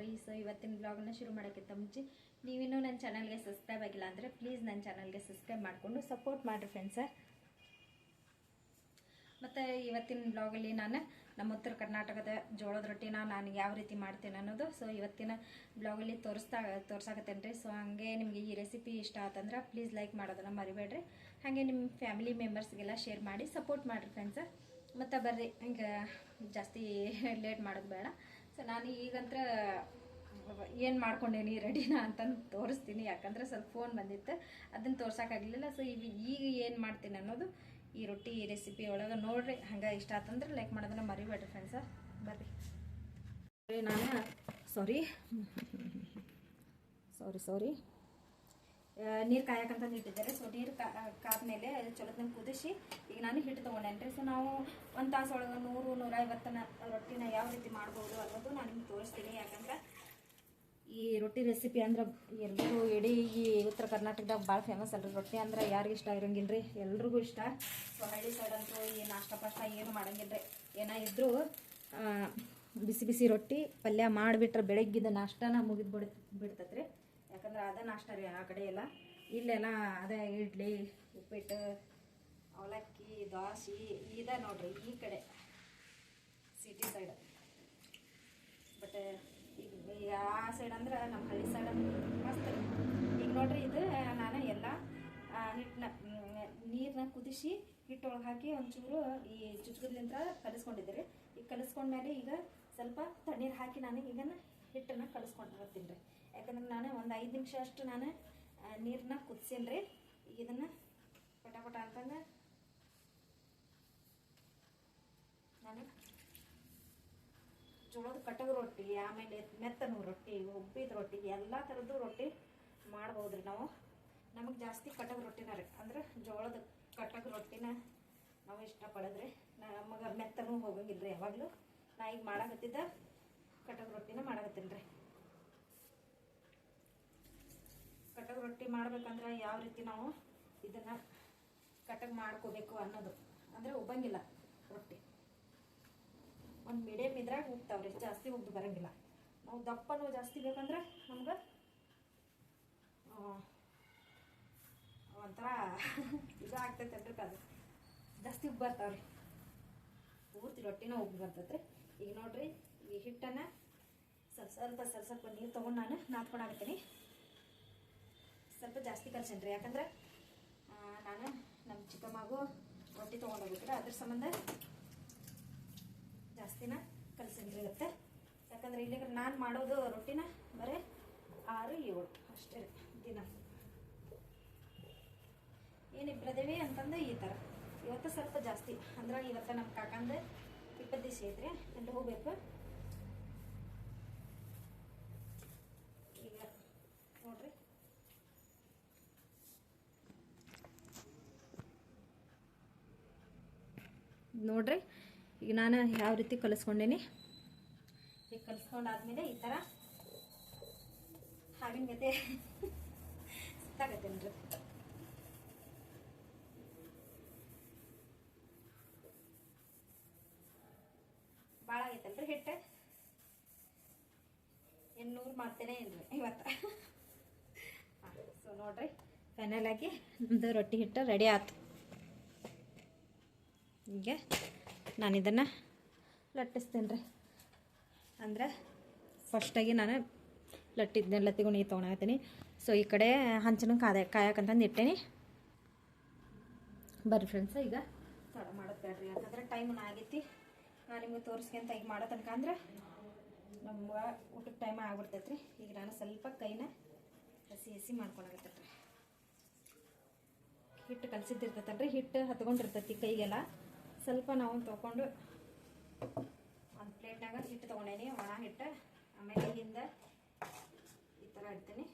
ರೀ ಸೊ ಇವತ್ತಿನ ಬ್ಲಾಗ್ನ ಶುರು ಮಾಡೋಕ್ಕಿಂತ ಮುಂಚೆ ನೀವಿನ್ನೂ ನನ್ನ ಚಾನಲ್ಗೆ ಸಬ್ಸ್ಕ್ರೈಬ್ ಆಗಿಲ್ಲ ಅಂದರೆ ಪ್ಲೀಸ್ ನನ್ನ ಚಾನಲ್ಗೆ ಸಬ್ಸ್ಕ್ರೈಬ್ ಮಾಡಿಕೊಂಡು ಸಪೋರ್ಟ್ ಮಾಡಿರಿ ಫ್ರೆಂಡ್ಸ ಮತ್ತು ಇವತ್ತಿನ ಬ್ಲಾಗಲ್ಲಿ ನಾನು ನಮ್ಮ ಉತ್ತರ ಕರ್ನಾಟಕದ ಜೋಳದ ರೊಟ್ಟಿನ ನಾನು ಯಾವ ರೀತಿ ಮಾಡ್ತೀನಿ ಅನ್ನೋದು ಸೊ ಇವತ್ತಿನ ಬ್ಲಾಗಲ್ಲಿ ತೋರಿಸ್ತಾ ತೋರ್ಸಾಕತ್ತೇನೆ ರೀ ಸೊ ಹಾಗೆ ನಿಮಗೆ ಈ ರೆಸಿಪಿ ಇಷ್ಟ ಆತಂದ್ರೆ ಪ್ಲೀಸ್ ಲೈಕ್ ಮಾಡೋದನ್ನ ಮರಿಬೇಡ್ರಿ. ಹಾಗೆ ನಿಮ್ಮ ಫ್ಯಾಮಿಲಿ ಮೆಂಬರ್ಸ್ಗೆಲ್ಲ ಶೇರ್ ಮಾಡಿ ಸಪೋರ್ಟ್ ಮಾಡಿರಿ ಫ್ರೆಂಡ್ಸ ಮತ್ತು ಬರ್ರಿ, ಹಿಂಗೆ ಜಾಸ್ತಿ ಲೇಟ್ ಮಾಡೋದು ಬೇಡ. ಸೊ ನಾನು ಈಗಂತ್ರ ಏನು ಮಾಡ್ಕೊಂಡೇನಿ ರೆಡಿನಾ ಅಂತ ತೋರಿಸ್ತೀನಿ. ಯಾಕಂದ್ರೆ ಸ್ವಲ್ಪ ಫೋನ್ ಬಂದಿತ್ತು. ಅದನ್ನು ತೋರ್ಸೋಕ್ಕಾಗಲಿಲ್ಲ ಸೊ ಈಗ ಈಗ ಏನು ಮಾಡ್ತೀನಿ ಅನ್ನೋದು ಈ ರೊಟ್ಟಿ ರೆಸಿಪಿ ಒಳಗೆ ನೋಡ್ರಿ. ಹಂಗೆ ಇಷ್ಟ ಆತಂದ್ರೆ ಲೈಕ್ ಮಾಡೋದನ್ನ ಮರಿಬೇಡ್ರಿ ಫ್ರೆಂಡ್ಸ ಬರ್ರಿ. ನಾನು ಸಾರಿ ಸಾರಿ ಸಾರಿ ನೀರು ಕಾಯಕಂತಂದು ಇಟ್ಟಿದ್ದಾರೆ ಸೊ ನೀರು ಕಾದ್ಮೇಲೆ ಚಲೋತ್ನ ಕುದಿಸಿ ಈಗ ನಾನು ಹಿಟ್ಟು ತೊಗೊಂಡೇನೆ ರೀ ಸೊ ನಾವು ಒಂದು ತಾಸು ಒಳಗೆ ನೂರು, ನೂರೈವತ್ತನ ರೊಟ್ಟಿನ ಯಾವ ರೀತಿ ಮಾಡ್ಬೋದು ಅನ್ನೋದು ನಾನು ನಿಮ್ಗೆ ತೋರಿಸ್ತೀನಿ. ಯಾಕಂದ್ರೆ ಈ ರೊಟ್ಟಿ ರೆಸಿಪಿ ಅಂದ್ರೆ ಎಲ್ಲರೂ ಇಡೀ ಈ ಉತ್ತರ ಕರ್ನಾಟಕದಾಗ ಭಾಳ ಫೇಮಸ್ ಅಲ್ರಿ. ರೊಟ್ಟಿ ಅಂದ್ರೆ ಯಾರಿಗೂ ಇಷ್ಟ ಇರಂಗಿಲ್ಲ ರೀ ಎಲ್ರಿಗೂ ಇಷ್ಟ. ಸೊ ಹಳ್ಳಿ ಸೈಡ್ ಅಂತೂ ಈ ನಾಷ್ಟ ಪಾಷ್ಟ ಏನು ಮಾಡಂಗಿಲ್ಲ ರೀ ಏನೋ ಇದ್ದರೂ ಬಿಸಿ ಬಿಸಿ ರೊಟ್ಟಿ ಪಲ್ಯ ಮಾಡಿಬಿಟ್ರೆ ಬೆಳಗ್ಗಿದ ನಾಷ್ಟನ ಮುಗಿದು ಬಿಡ್ ಬಿಡ್ತೈತೆ ರೀ ಯಾಕಂದ್ರೆ ಅದೇ ನಾಷ್ಟ ರೀ ಆ ಕಡೆ ಎಲ್ಲ. ಇಲ್ಲೆಲ್ಲ ಅದೇ ಇಡ್ಲಿ, ಉಪ್ಪಿಟ್ಟು, ಅವಲಕ್ಕಿ ದೋಸೆ ಇದ ನೋಡ್ರಿ ಈ ಕಡೆ ಸಿಟಿ ಸೈಡ್ ಬಟ್ ಈಗ ಆ ಸೈಡ್ ಅಂದ್ರೆ ನಮ್ಮ ಹಳ್ಳಿ ಸೈಡ್ ಮಸ್ತ್ ಈಗ ನೋಡ್ರಿ ಇದು ನಾನು ಎಲ್ಲ ಹಿಟ್ಟನ್ನ ನೀರನ್ನ ಕುದಿಸಿ ಹಿಟ್ಟೊಳಗೆ ಹಾಕಿ ಒಂಚೂರು ಈ ಚುಚ್ಕದ್ಲಿಂತ ಕಲಿಸ್ಕೊಂಡಿದ್ದೆ ರೀ ಈಗ ಕಲಿಸ್ಕೊಂಡ್ಮೇಲೆ ಈಗ ಸ್ವಲ್ಪ ತಣ್ಣೀರು ಹಾಕಿ ನಾನು ಈಗ ಹಿಟ್ಟನ್ನು ಕಲಿಸ್ಕೊಂಡು ಬರ್ತೀನಿ ರೀ. ಯಾಕಂದ್ರೆ ನಾನು ಒಂದು ಐದು ನಿಮಿಷ ಅಷ್ಟು ನಾನು ನೀರನ್ನ ಕುದಿಸಿಲ್ರಿ ಈಗ ಇದನ್ನು ಪಟ ಪಟ ಅಂತಂದ ನಾನು ಜೋಳದ ಕಟಗ ರೊಟ್ಟಿ, ಆಮೇಲೆ ಮೆತ್ತನ ರೊಟ್ಟಿ, ಉಬ್ಬಿದ ರೊಟ್ಟಿ, ಎಲ್ಲ ಥರದ್ದು ರೊಟ್ಟಿ ಮಾಡ್ಬೋದ್ರಿ ನಾವು. ನಮಗೆ ಜಾಸ್ತಿ ಕಟಗ ರೊಟ್ಟಿನ ರೀ. ಅಂದ್ರೆ ಜೋಳದ ಕಟಗ ರೊಟ್ಟಿನ ನಾವು ಇಷ್ಟಪಡೋದ್ರಿ. ನಮಗೆ ಮೆತ್ತನೂ ಹೋಗಂಗಿಲ್ಲ ರೀ ಯಾವಾಗಲೂ. ನಾ ಈಗ ಮಾಡಾಕತ್ತಿದ್ದ ಕಟಗ ರೊಟ್ಟಿನ ಮಾಡಾಕತ್ತೀನಿ ರೀ. ಕಟಗ ರೊಟ್ಟಿ ಮಾಡ್ಬೇಕಂದ್ರೆ ಯಾವ ರೀತಿ ನಾವು ಇದನ್ನು ಕಟಗ್ ಮಾಡ್ಕೋಬೇಕು ಅನ್ನೋದು. ಅಂದರೆ ಉಬ್ಬಂಗಿಲ್ಲ ರೊಟ್ಟಿ. ಒಂದು ಮೀಡಿಯಮ್ ಇದ್ರಾಗ ಉಬ್ತಾವ್ರಿ ಜಾಸ್ತಿ ಉಗ್ದು ಬರಂಗಿಲ್ಲ. ನಾವು ದಪ್ಪನೂ ಜಾಸ್ತಿ ಬೇಕಂದ್ರೆ ನಮ್ಗೆ ಒಂಥರ ಇದು ಆಗ್ತೈತೆ ಅದು ಜಾಸ್ತಿ ಉಬ್ಬು ಬರ್ತಾವ್ರಿ. ಪೂರ್ತಿ ರೊಟ್ಟಿನ ಉಬ್ಬು ಬರ್ತೈತ್ರಿ. ಈಗ ನೋಡ್ರಿ, ಈ ಹಿಟ್ಟನ್ನು ಸ್ವಲ್ಪ ಸ್ವಲ್ಪ ಸ್ವಲ್ಪ ನೀರು ತಗೊಂಡು ನಾನು ನಾದ್ಕೊಂಡಾಗತ್ತೀನಿ ಸ್ವಲ್ಪ ಜಾಸ್ತಿ ಕಲ್ಸೇನಿ ರೀ ಯಾಕಂದ್ರೆ ನಾನು ನಮ್ಮ ಚಿಕ್ಕಮ್ಮಗು ರೊಟ್ಟಿ ತೊಗೊಂಡೋಗ್ಬೇಕ್ರಿ, ಅದ್ರ ಸಂಬಂಧ ಜಾಸ್ತಿನ ಕಲ್ಸೇನ್ರಿ ಇವತ್ತೆ ಯಾಕಂದ್ರೆ ಇಲ್ಲಿ ನಾನು ಮಾಡೋದು ರೊಟ್ಟಿನ ಬರೀ ಆರು, ಏಳು ಅಷ್ಟೇ ದಿನ. ಏನಿಬ್ರದೇವಿ ಅಂತಂದು ಈ ಥರ ಇವತ್ತು ಸ್ವಲ್ಪ ಜಾಸ್ತಿ, ಅಂದ್ರೆ ಇವತ್ತು ನಮ್ಮ ಕಾಕಂದು ಇಪ್ಪತ್ತು ದಿವಸ ಐತ್ರಿ ಅಲ್ಲಿ ಹೋಗ್ಬೇಕು ಈಗ ನೋಡ್ರಿ ನೋಡ್ರಿ. ಈಗ ನಾನು ಯಾವ ರೀತಿ ಕಲಿಸ್ಕೊಂಡೇನಿ? ಈಗ ಕಲಿಸ್ಕೊಂಡಾದ್ಮೇಲೆ ಈ ಥರ ಹಾವಿನ ಗತೆ ಸುತ್ತಾಗತ್ತೇನ್ರಿ ಭಾಳ ಆಗೈತಲ್ರಿ ಹಿಟ್ಟು? ಇನ್ನೂರು ಮಾಡ್ತೇನೆ ಏನ್ರಿ ಇವತ್ತು? ಸೊ ನೋಡ್ರಿ ಫೈನಲ್ ಆಗಿ ನಮ್ಮದು ರೊಟ್ಟಿ ಹಿಟ್ಟು ರೆಡಿ ಆಯ್ತು ಹೀಗೆ ನಾನು ಇದನ್ನು ಲಟ್ಟಿಸ್ತೇನೆ ರೀ ಅಂದರೆ ಫಸ್ಟಾಗಿ ನಾನು ಲಟ್ಟಿದ್ದೆ ಲತ್ತಿಗೂ ನೀರು ತೊಗೊಳತ್ತೀನಿ ಸೊ ಈ ಕಡೆ ಹಂಚನ ಕಾದೆ ಕಾಯಕಂತಂದು ಇಟ್ಟೇನಿ ಬರ್ರಿ ಫ್ರೆಂಡ್ಸ್ ಈಗ ತಡ ಮಾಡೋದು ಬೇಡ್ರಿ. ಯಾಕಂದ್ರೆ ಟೈಮ್ ಆಗೈತಿ. ನಾನು ನಿಮಗೆ ತೋರಿಸ್ಕೊಂತ ಈಗ ಮಾಡೋ ತನಕ ಅಂದ್ರೆ ನಮ್ಮ ಊಟಕ್ಕೆ ಟೈಮ್ ಆಗ್ಬಿಡ್ತೈತೆ ರೀ ಈಗ ನಾನು ಸ್ವಲ್ಪ ಕೈನ ಹಸಿ ಹಸಿ ಮಾಡ್ಕೊಳಕತ್ತೈತೆ ಹಿಟ್ಟು ಕಲಸಿದ್ದಿರ್ತೈತಲ್ರಿ ಹಿಟ್ಟು ಹತ್ಕೊಂಡಿರ್ತೈತಿ ಕೈಗೆಲ್ಲ. ಸ್ವಲ್ಪ ನಾವು ತೊಗೊಂಡು ಒಂದು ಪ್ಲೇಟ್ನಾಗ ಹಿಟ್ಟು ತೊಗೊಂಡೇನಿ, ಒಣ ಹಿಟ್ಟು. ಆಮೇಲೆ ಇಲ್ಲಿಂದ ಈ ಥರ ಇಡ್ತೀನಿ.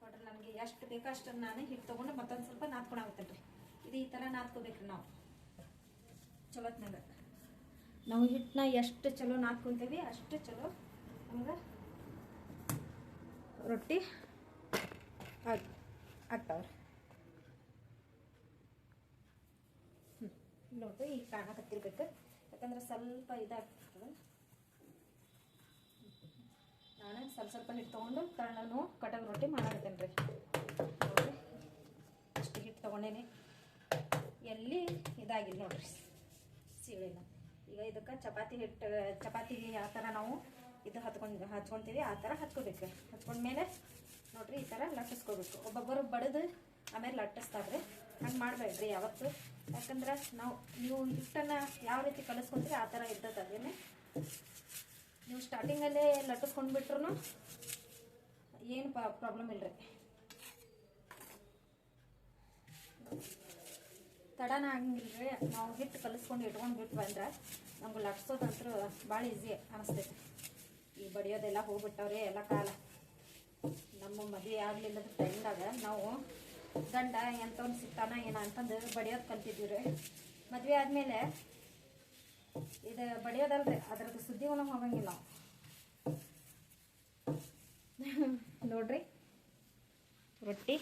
ನೋಡ್ರಿ ನನಗೆ ಎಷ್ಟು ಬೇಕೋ ಅಷ್ಟು ನಾನು ಹಿಟ್ಟು ತೊಗೊಂಡು ಮತ್ತೊಂದು ಸ್ವಲ್ಪ ನಾದ್ಕೊಳಾಗುತ್ತಲ್ಲ ರೀ ಇದು ಈ ಥರ ನಾದ್ಕೋಬೇಕ್ರಿ ನಾವು. ಚಲೋತ್ನಾಗ. ನಾವು ಹಿಟ್ಟನ್ನ ಎಷ್ಟು ಚಲೋ ನಾದ್ಕೊತೀವಿ ಅಷ್ಟು ಚಲೋ ನಮ್ಗೆ ರೊಟ್ಟಿ ಆಗ್ ಆಗ್ತಾವ್ರಿ. ನೋಡ್ರಿ ಈಗ ಕಾಣಕತ್ತಿರ್ಬೇಕು ಯಾಕಂದ್ರೆ ಸ್ವಲ್ಪ ಇದಾಗ್ತದೆ. ನಾನು ಸ್ವಲ್ಪ ಸ್ವಲ್ಪ ಹಿಟ್ಟು ತೊಗೊಂಡು ತಣ್ಣನು ಕಟಕ್ ರೊಟ್ಟಿ ಮಾಡಾಕತ್ತೇನೆ ರೀ. ಅಷ್ಟು ಹಿಟ್ಟು ತೊಗೊಂಡೇನಿ. ಎಲ್ಲಿ ಇದಾಗಿಲ್ಲ ನೋಡ್ರಿ, ಸೀಳಿನ. ಈಗ ಇದಕ್ಕೆ ಚಪಾತಿ ಹಿಟ್ಟು ಚಪಾತಿಗೆ ಯಾವ ಥರ ನಾವು ಇದು ಹತ್ಕೊಂಡು, ಹಚ್ಕೊತೀವಿ, ಆ ಥರ ಹಚ್ಕೋಬೇಕು ಹಚ್ಕೊಂಡ್ಮೇಲೆ ನೋಡ್ರಿ, ಈ ಥರ ಲಟ್ಟಿಸ್ಕೋಬೇಕು. ಒಬ್ಬೊಬ್ಬರು ಬಡದು ಆಮೇಲೆ ಲಟ್ಟಿಸ್ತಾರೆ ಹಂಗೆ ಮಾಡಬೇಡ್ರಿ ಯಾವತ್ತು. ಯಾಕಂದ್ರೆ ನಾವು ನೀವು ಹಿಟ್ಟನ್ನು ಯಾವ ರೀತಿ ಕಲಿಸ್ಕೊಂತೀರಿ ಆ ಥರ ಇರ್ತದೆ ಅದೇನೆ ನೀವು ಸ್ಟಾರ್ಟಿಂಗಲ್ಲೇ ಲಟ್ಟಿಸ್ಕೊಂಡು ಬಿಟ್ರು ಏನು ಪ್ರಾಬ್ಲಮ್ ಇಲ್ಲ ರೀ ತಡನ ಹಂಗಿಲ್ರಿ ನಾವು ಹಿಟ್ಟು ಕಲಿಸ್ಕೊಂಡು ಇಟ್ಕೊಂಡು ಬಿಟ್ಟು ಬಂದ್ರೆ ನಮ್ಗೆ ಲಟ್ಸೋದಂತ್ರ ಭಾಳ ಈಸಿ ಅನಿಸ್ತೈತಿ. ಈ ಬಡಿಯೋದೆಲ್ಲ ಹೋಗ್ಬಿಟ್ಟವ್ರಿ ಎಲ್ಲ ಕಾಲ. ನಮ್ಮ ಮದುವೆ ಆಗಲಿಲ್ಲದ ಟೈಮ್ದಾಗ ನಾವು ಗಂಡ ಎಂಥವ್ನು ಸಿಗ್ತಾನ ಏನ ಅಂತಂದು ಬಡಿಯೋದು ಕಲ್ತಿದ್ವಿ ರೀ. ಮದ್ವೆ ಆದಮೇಲೆ ಇದು ಬಡಿಯೋದಲ್ರಿ, ಅದ್ರದ್ದು ಸುದ್ದಿ ಒಳಗೆ ಹೋಗಂಗಿಲ್ಲ. ನೋಡ್ರಿ. ರೊಟ್ಟಿ,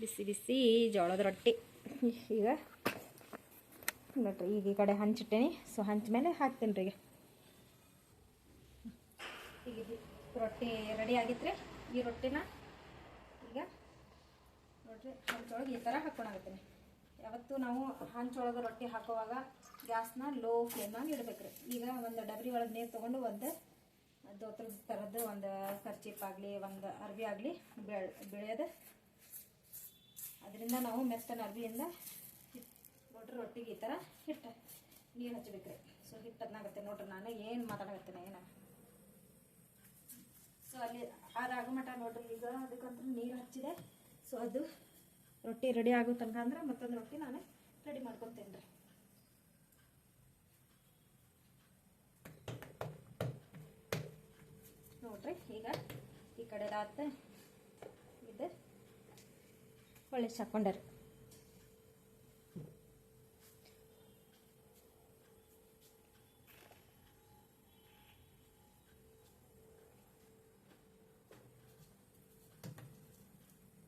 ಬಿಸಿ ಬಿಸಿ ಜೋಳದ ರೊಟ್ಟಿ. ಈಗ ನೋಡ್ರಿ, ಈಗ ಈ ಕಡೆ ಹಂಚಿಟ್ಟೇನಿ ಸೊ ಹಂಚ ಮೇಲೆ ಹಾಕ್ತೀನಿ ರೀ ಈಗ. ರೊಟ್ಟಿ ರೆಡಿ ಆಗಿತ್ರಿ. ಈ ರೊಟ್ಟಿನ ಹಂಚೊಳಗೆ ಈ ಥರ ಹಾಕ್ಕೊಳಕತ್ತೀನಿ ಯಾವತ್ತು ನಾವು ಹಂಚೊಳಗೆ ರೊಟ್ಟಿ ಹಾಕುವಾಗ ಗ್ಯಾಸ್ನ ಲೋ ಫ್ಲೇಮ್ನಾಗ ರೀ ಈಗ ಒಂದು ಡಬರಿ ಒಳಗೆ ನೀರು ತೊಗೊಂಡು ಒಂದು ದೋತ್ರದ ಥರದ್ದು ಒಂದು ಕರ್ಚಿಪ್ ಆಗಲಿ, ಒಂದು ಅರ್ವಿ ಆಗಲಿ ಬೆಳೆಯೋದು. ಅದರಿಂದ ನಾವು ಮೆತ್ತನ ಅರ್ವಿಯಿಂದ ನೋಡ್ರಿ ರೊಟ್ಟಿಗೆ ಈ ಥರ ಹಿಟ್ಟು, ನೀರು ಹಚ್ಚಬೇಕ್ರಿ ಸೊ ಹಿಟ್ಟು ಅದನ್ನಾಗತ್ತೆ ನೋಡ್ರಿ, ನಾನು ಏನು ಮಾತಾಡಕತ್ತೀನಿ, ಏನ? ಸೊ ಅಲ್ಲಿ ಅದಾಗ ಮಟ್ಟ ನೋಡ್ರಿ, ಈಗ ಅದಕ್ಕಂತ ನೀರು ಹಚ್ಚಿದೆ. ಸೊ ಅದು ರೊಟ್ಟಿ ರೆಡಿ ಆಗೋ ತನಕ ಅಂದ್ರೆ ಮತ್ತೊಂದು ರೊಟ್ಟಿ ನಾನು ರೆಡಿ ಮಾಡ್ಕೊತೇನೆ ರೀ ನೋಡ್ರಿ, ಈಗ ಈ ಕಡೆ ರಾತ್ ಇದು. ಒಳ್ಳೆ ಹಾಕೊಂಡಾರೆ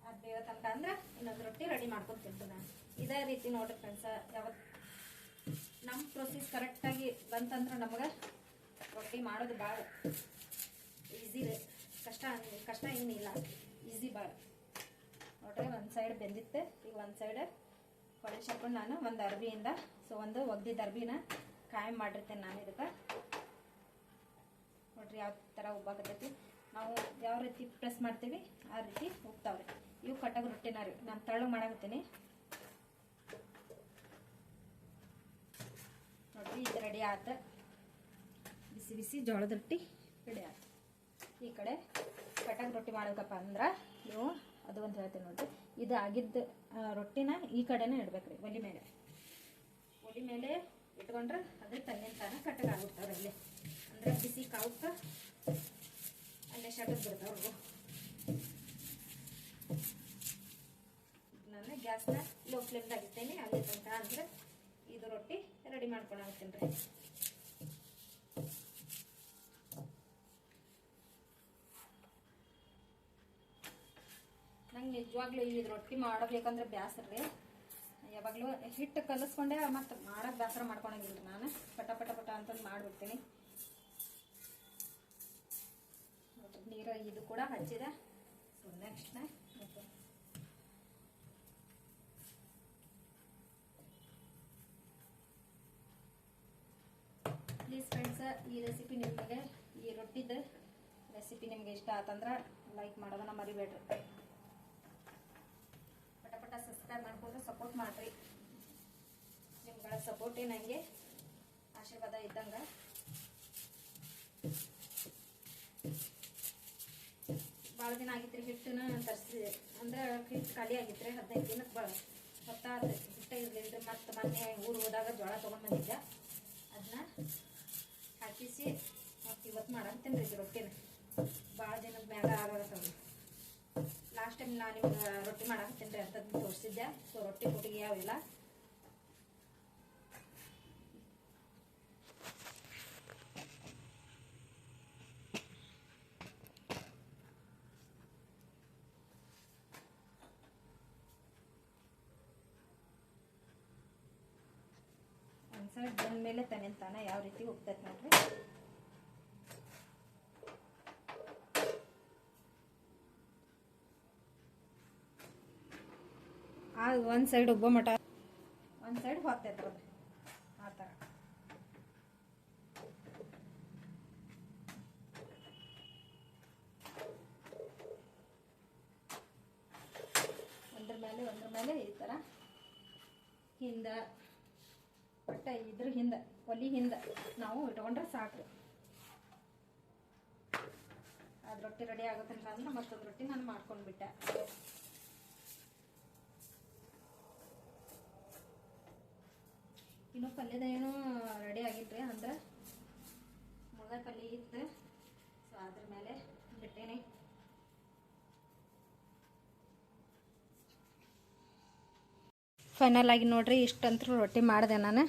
ಅದು ಬೇವ ತನಕ ಅಂದ್ರೆ ಇನ್ನೊಂದು ರೊಟ್ಟಿ ರೆಡಿ ಮಾಡ್ಕೊತೀನಿ ನಾನು ರೀತಿ ನೋಡ್ರಿ ಫ್ರೆಂಡ್ಸ ಯಾವತ್ತು ನಮ್ಮ ಪ್ರೊಸೀಸ್ ಕರೆಕ್ಟಾಗಿ ಬಂತಂದ್ರೆ ನಮಗೆ ರೊಟ್ಟಿ ಮಾಡೋದು ಭಾಳ ಈಸಿ ಕಷ್ಟ ಕಷ್ಟ ಏನಿಲ್ಲ ಈಸಿ ಭಾಳ ನೋಡ್ರಿ, ಒಂದು ಸೈಡ್ ಬೆಂದಿತ್ತು, ಈಗ ಒಂದು ಸೈಡ್ ಹೊಳಿಸಿ ಹಾಕೊಂಡು ನಾನು ಒಂದು ಅರ್ಬಿಯಿಂದ ಸೊ ಒಂದು ಒಗ್ದಿದ್ದ ಅರ್ಬಿನ ಕಾಯಂ ಮಾಡಿರ್ತೇನೆ ನಾನು ಇದಕ್ಕೆ. ನೋಡ್ರಿ, ಯಾವ ಥರ ಉಬ್ಬಾಕತ್ತೈತಿ ನಾವು ಯಾವ ರೀತಿ ಪ್ರೆಸ್ ಮಾಡ್ತೀವಿ, ಆ ರೀತಿ ಉಪ್ತಾವ್ರಿ. ಇವು ಕಟ್ಟಾಗ ರೊಟ್ಟಿನ ರೀ. ನಾನು ತಳ್ಳು ಮಾಡಾಕತ್ತೀನಿ ನೋಡ್ರಿ ಇದು ರೆಡಿ ಆತ ಬಿಸಿ ಬಿಸಿ ಜೋಳದ ರೊಟ್ಟಿ ರೆಡಿ ಆಯ್ತು. ಈ ಕಡೆ ಕಟ್ಟಾಗ ರೊಟ್ಟಿ ಮಾಡ್ಬೇಕಪ್ಪ ಅಂದ್ರೆ ನೀವು ಅದು ಒಂದು ಹೇಳ್ತೀನಿ ನೋಡಿ ಇದು ಆಗಿದ್ದ ರೊಟ್ಟಿನ ಈ ಕಡೆನೇ ಇಡ್ಬೇಕ್ರಿ, ಒಲಿ ಮೇಲೆ. ಒಲಿ ಮೇಲೆ ಇಟ್ಕೊಂಡ್ರೆ ಅದು ತನ್ನಿಂದ ತಾನ ಕಟ್ಟಗಾಗ್ಬಿಡ್ತಾವ್ರಿ ಅಲ್ಲಿ ಅಂದ್ರೆ ಬಿಸಿ ಕಾವುಕ್ಕ ಅಲ್ಲೇ ಶಟದ್ ಬಿಡ್ತಾವ್ರು ನಾನು ಗ್ಯಾಸ್ನ ಲೋ ಫ್ಲೇಮ್ ಅಲ್ಲಿ ತನಕ ಅಂದ್ರೆ ಇದು ರೊಟ್ಟಿ ರೆಡಿ ಮಾಡ್ಕೊಳತ್ತೀನಿ ರೀ. ನಂಗೆ ನಿಜವಾಗ್ಲೂ ಇಲ್ಲಿ ರೊಟ್ಟಿ ಮಾಡಬೇಕಂದ್ರೆ ಬೇಸರ ರೀ. ಯಾವಾಗಲೂ ಹಿಟ್ಟು ಕಲಿಸ್ಕೊಂಡೆ ಮತ್ತೆ ಮಾಡೋಕೆ ಬೇಸರ ಮಾಡ್ಕೊಳಂಗಿಲ್ಲ ರೀ ನಾನು. ಪಟ ಪಟ ಪಟ ಅಂತಂದು ಮಾಡ್ಬಿಡ್ತೀನಿ. ನೀರು ಇದು ಕೂಡ ಹಚ್ಚಿದೆ. ಸೊ ನೆಕ್ಸ್ಟ್ ಪ್ಲೀಸ್ ಫ್ರೆಂಡ್ಸ್ ಈ ರೆಸಿಪಿ ನಿಮಗೆ ಈ ರೊಟ್ಟಿದ ರೆಸಿಪಿ ನಿಮ್ಗೆ ಇಷ್ಟ ಆತಂದ್ರೆ ಲೈಕ್ ಮಾಡೋದನ್ನ ಮರಿಬೇಡ್ರಿ. ಪಟ ಪಟ ಸಬ್ಸ್ಕ್ರೈಬ್ ಮಾಡ್ಕೊಂಡು ಸಪೋರ್ಟ್ ಮಾಡಿರಿ. ನಿಮ್ಗಳ ಸಪೋರ್ಟೇ ನನಗೆ ಆಶೀರ್ವಾದ ಇದ್ದಂಗೆ. ಭಾಳ ದಿನ ಆಗಿತ್ರಿ ಹಿಟ್ಟನ್ನ ತರಿಸಿ, ಅಂದ್ರೆ ಹಿಟ್ಟು ಖಾಲಿ ಆಗಿತ್ರಿ, ಹದಿನೈದು ದಿನಕ್ಕೆ ಭಾಳ ಹೊತ್ತಾದ ಹಿಟ್ಟ ಇರಲಿಲ್ಲ ರೀ ಮತ್ತು ಮೊನ್ನೆ ಊರು ಹೋದಾಗ ಜೋಳ ತಗೊಂಡ್ ಬಂದಿದ್ದೆ. ಅದನ್ನ ಹಾಕಿಸಿ, ಮತ್ತು ಇವತ್ತು ಮಾಡಾಕ್ತೀನಿ ರೀ ರೊಟ್ಟಿನ. ಭಾಳ ದಿನದ ಮ್ಯಾಗ ಆಗಾಗತ್ತವ್ರಿ ಲಾಸ್ಟ್ ಟೈಮ್ ನಾನು ನಿಮ್ಗೆ ರೊಟ್ಟಿ ಮಾಡಾಕತ್ತೀನಿ ರೀ ತೋರಿಸಿದ್ದೆ ಸೊ ರೊಟ್ಟಿ ಕೊಟ್ಟಿಗೆ ಯಾವಿಲ್ಲ ಸ್ನೇಹಿತ ಬಂದ ಮೇಲೆ ತನ್ನ ತಾನ ಯಾವ ರೀತಿ ಹೋಗ್ತೈತೆ ನೋಡ್ರಿ. ಆ ಒಂದು ಸೈಡ್ ಒಬ್ಬ ಮಠ. ಒಂದು ಸೈಡ್ ಹೋಗ್ತೈತೆ ನೋಡ್ರಿ. ಇದ್ರ ಹಿಂದೆ, ಒಲಿ ಹಿಂದೆ ನಾವು ಇಟ್ಕೊಂಡ್ರೆ ಸಾಕು. ಅದು ರೊಟ್ಟಿ ರೆಡಿ ಆಗುತ್ತಂತ ಅಂದ್ರೆ ಮತ್ತೊಂದು ರೊಟ್ಟಿ ನಾನು ಮಾಡ್ಕೊಂಡ್ಬಿಟ್ಟೆ ಇನ್ನು ಪಲ್ಯದ ಏನು ರೆಡಿ ಆಗಿಲ್ರಿ, ಅಂದ್ರೆ ಮುಗ ಪಲ್ಯ ಇತ್ತು. ಸೊ ಅದ್ರ ಮೇಲೆ ಬಿಟ್ಟೇನೆ ಫೈನಲ್ ಆಗಿ ನೋಡ್ರಿ ಇಷ್ಟಂತೂ ರೊಟ್ಟಿ ಮಾಡಿದೆ ನಾನು.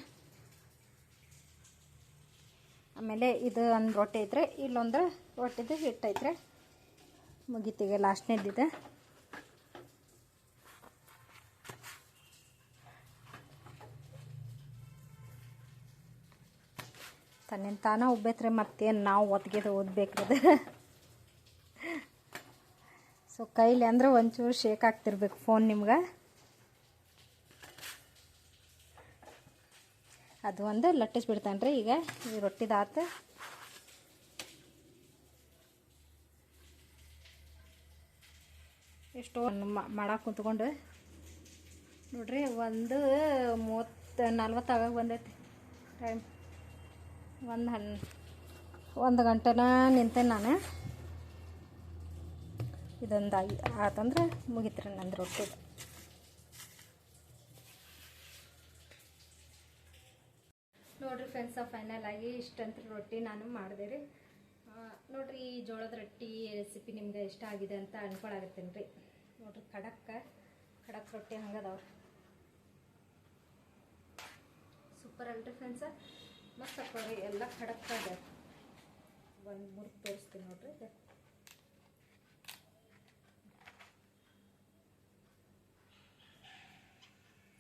ಆಮೇಲೆ ಇದು ಒಂದು ರೊಟ್ಟಿ ಐತ್ರಿ. ಇಲ್ಲೊಂದು ರೊಟ್ಟಿದು ಹಿಟ್ಟು ಐತ್ರಿ. ಮುಗಿತಿಗೆ ಲಾಸ್ಟ್ನೇದಿದೆ ತನ್ನಿಂದ ತಾನ ಉಬ್ಬೈತ್ರಿ ಮತ್ತೇನು ನಾವು ಒತ್ತಿಗೆದು ಓದ್ಬೇಕ್ರಿ ಅದು. ಸೊ ಕೈಲಿ ಅಂದ್ರೆ ಒಂಚೂರು ಶೇಕ್ ಆಗ್ತಿರ್ಬೇಕು ಫೋನ್ ನಿಮ್ಗೆ. ಅದು ಒಂದು ಲಟ್ಟಿಸ್ಬಿಡ್ತಾನೆ ರೀ ಈಗ, ಈ ರೊಟ್ಟಿದಾತು ಎಷ್ಟೋ ಮಾಡಕ್ಕೆ ಕುಂತ್ಕೊಂಡು. ನೋಡ್ರಿ, ಒಂದು ಮೂವತ್ತು, ನಲ್ವತ್ತು ಆಗಾಗ ಬಂದೈತಿ. ಟೈಮ್ ಒಂದು ಹನ್, ಒಂದು ಗಂಟೆನ ನಿಂತೇನೆ ನಾನು. ಇದೊಂದು ಆಯ್ತು ಆತಂದ್ರೆ ಮುಗಿತ್ರಿ ನಂದು ರೊಟ್ಟಿದು ನೋಡ್ರಿ ಫ್ರೆಂಡ್ಸ ಫೈನಲ್ ಆಗಿ ಇಷ್ಟಂತ ರೊಟ್ಟಿ ನಾನು ಮಾಡಿದೆ ರೀ. ನೋಡ್ರಿ ಈ ಜೋಳದ ರೊಟ್ಟಿ ರೆಸಿಪಿ ನಿಮ್ಗೆ ಇಷ್ಟ ಆಗಿದೆ ಅಂತ ಅನ್ಕೊಳಾಗತ್ತೇನೆ ರೀ. ನೋಡ್ರಿ ಖಡಕ್ಕ ಖಡಕ್ ರೊಟ್ಟಿ ಹಂಗದವ್ರಿ ಸೂಪರ್ ಅಲ್ರಿ ಫ್ರೆಂಡ್ಸ ಮಸ್ತ್ ಹಾಕೋರಿ ಎಲ್ಲ ಖಡಕ್ ಒಂದು ಮುರ್ದು ತೋರಿಸ್ತೀನಿ ನೋಡ್ರಿ ಇದು.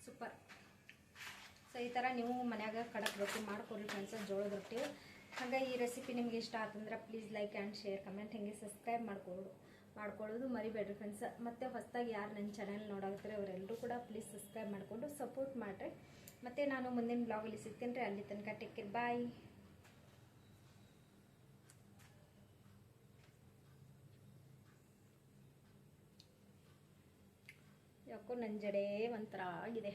ಸೂಪರ್ ಸೊ ಈ ಥರ ನೀವು ಮನ್ಯಾಗ ಖಡಕ್ ರೊಟ್ಟಿ ಮಾಡ್ಕೊಡ್ರಿ ಫ್ರೆಂಡ್ಸ್ ಜೋಳದ ರೊಟ್ಟಿ. ಹಾಗೆ ಈ ರೆಸಿಪಿ ನಿಮ್ಗೆ ಇಷ್ಟ ಆತಂದ್ರೆ please like and share comment ಹಿಂಗೆ ಸಬ್ಸ್ಕ್ರೈಬ್ ಮಾಡ್ಕೊಳ್ಳೋದು ಮಾಡ್ಕೊಳ್ಳೋದು ಮರಿಬೇಡ್ರಿ ಫ್ರೆಂಡ್ಸ್ ಮತ್ತು ಹೊಸದಾಗಿ ಯಾರು ನನ್ನ ಚಾನೆಲ್ ನೋಡಾಗ್ತಾರೆ ಅವರೆಲ್ಲರೂ ಕೂಡ ಪ್ಲೀಸ್ ಸಬ್ಸ್ಕ್ರೈಬ್ ಮಾಡಿಕೊಂಡು ಸಪೋರ್ಟ್ ಮಾಡಿರಿ. ಮತ್ತು ನಾನು ಮುಂದಿನ ಬ್ಲಾಗಲ್ಲಿ ಸಿಗ್ತೀನಿ ರೀ, ಅಲ್ಲಿ ತನಕ ಟೇಕ್ ಕೇರ್ ಬಾಯ್ ಯಾಕೋ ಆಗಿದೆ.